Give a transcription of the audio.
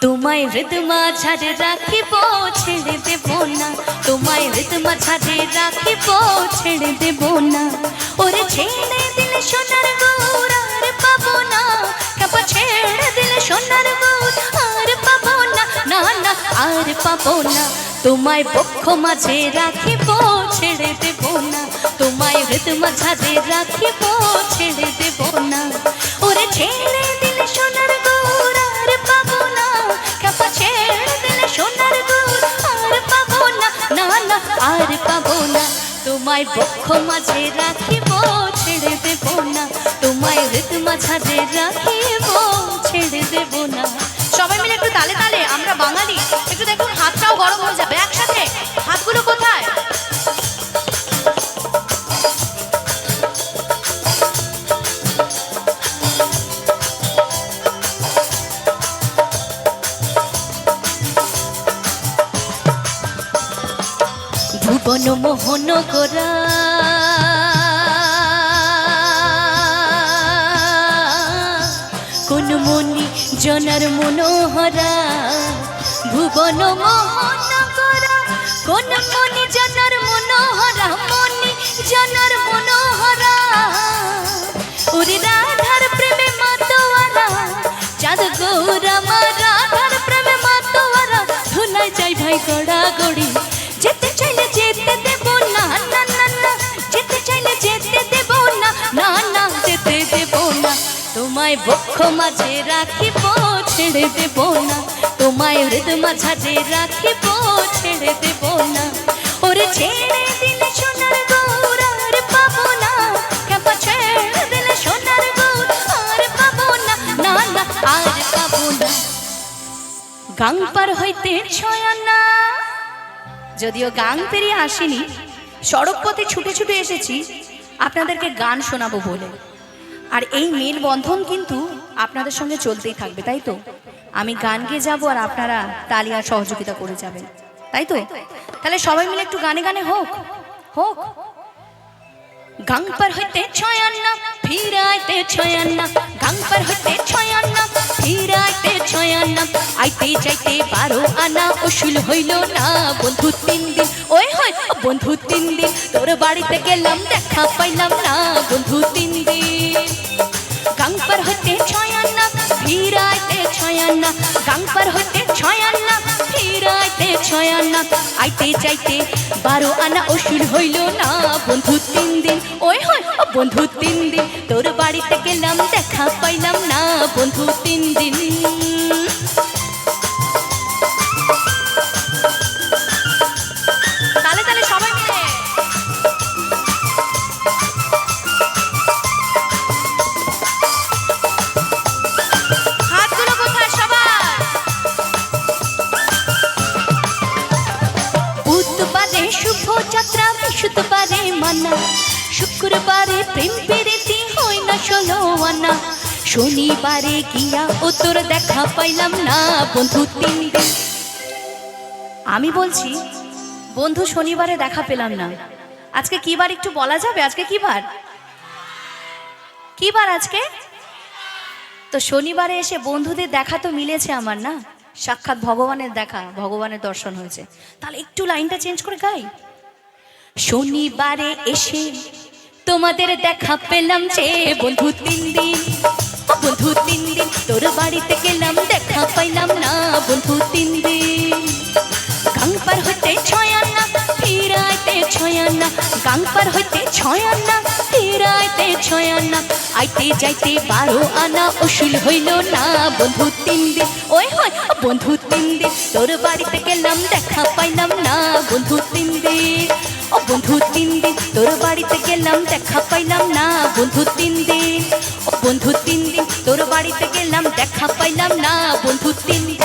তোমায় হৃদ মাঝারে রাখিব, ছেড়ে দেব না। তোমায় হৃদ মাঝারে রাখিব, ছেড়ে দেব না। ওরে ছেড়ে দিলে সোনার গৌর আর পাবো না। কাপা ছেড়ে দিলে সোনার গৌর আর পাবো না। না না, আর পাবো না। তোমায় বক্ষ মাঝে রাখিব, ছেড়ে দেব না। তোমায় হৃদ মাঝারে রাখিব, ছেড়ে দেব আর পাবো না। তোমায় বক্ষ মাঝে রাখিব ছেড়ে দেব না। তোমায় ঋতু মাঝারে রাখিব ভুবন মোহন করা। কোন মনি জনার মনোহরা, ভুবন মোহন করা। কোন মনি জনার মনোহরা, মনি জনার মনোহরা। ওরে রাধার প্রেমে মাতোয়ারা, চাঁদ গৌরা মা রাধার প্রেমে মাতোয়ারা। ধুলাই যাই ভাই গড়া গড়ি যেতে তোমায় বক্ষ মাঝে রাখিব, ছেড়ে দেব না। তোমায় হৃদ মাঝারে রাখিব, ছেড়ে দেব না। ওরে ছেড়ে দিলে সোনার পাবো না। কেমন ছেড়ে দিলে সোনার পাবো না? না না, আর পাবো না। গাং পার হইতে ছয়ানা যদিও গাং পেরিয়ে আসেনি সড়ক পথে ছুটে ছুটে এসেছি। আপনাদেরকে গান শোনাবো বলে। আর এই মেলবন্ধন কিন্তু আপনাদের সঙ্গে চলতেই থাকবে, তাই তো? আমি গান গেয়ে যাব আর আপনারা তালি আর সহযোগিতা করে যাবেন, তাই তো? তাহলে সবাই মিলে একটু গানে গানে হোক হোক। গাং পার হইতে ছয়ান্না, ফিরাইতে ছয়ান্না। গাং পার হইতে ছয়ান্না, ফিরাইতে ছয়ান্না। আইতে যাইতে বারো আনা, উসুল হইল না। বন্ধু তিন দিন, ওই হয় বন্ধু তিন দিন। তোর বাড়িতে গেলাম, দেখা পাইলাম না। বন্ধু তিন দিন। ছয়ান্না গাং পার হইতে ছয়ান্না, ফিরাইতে ছয়ান্না, আইতে চাইতে বারো আনা অসুর হইল না। বন্ধু তিন দিন, ওই হয় বন্ধু তিন দিন, তোর বাড়িতে গেলাম, দেখা পাইলাম না। বন্ধু তিন দিন। মানা শুক্রবারে প্রেম পেরেতি হয় না ষোলো আনা। শনিবারে গিয়া ও তোর দেখা পাইলাম না বন্ধু তিন দিন আমি বলছি, বন্ধু শনিবারে দেখা পেলাম না। আজকে কি বার একটু বলা যাবে? আজকে কি বার? কি বার আজকে? তো শনিবারে এসে বন্ধুদের দেখা তো মিলেছে আমার না? সাক্ষাৎ ভগবানের দেখা, ভগবানের দর্শন হয়েছে। তাহলে একটু লাইনটা চেঞ্জ করে গাই। শনিবারে এসে তোমাদের দেখা পেলাম যে বন্ধু তিন দিন, বন্ধু তিন দিন তোর বাড়িতে গেলাম, দেখা পাইলাম না। গাং পার হইতে ছয় আন্না ফিরাইতে ছয় আন্না আইতে যাইতে বারো আনা, উসুল হইল না বন্ধু তিন দিন ওই হয়, বন্ধু তিন দিন তোর বাড়িতে গেলাম, দেখা পাইলাম না বন্ধু তিন দিন ও বন্ধু তিন দিন তোর বাড়িতে গেলাম, দেখা পাইলাম না বন্ধু তিন দিন ও বন্ধু তিন দিন তোর বাড়িতে গেলাম, দেখা পাইলাম না বন্ধু তিন দিন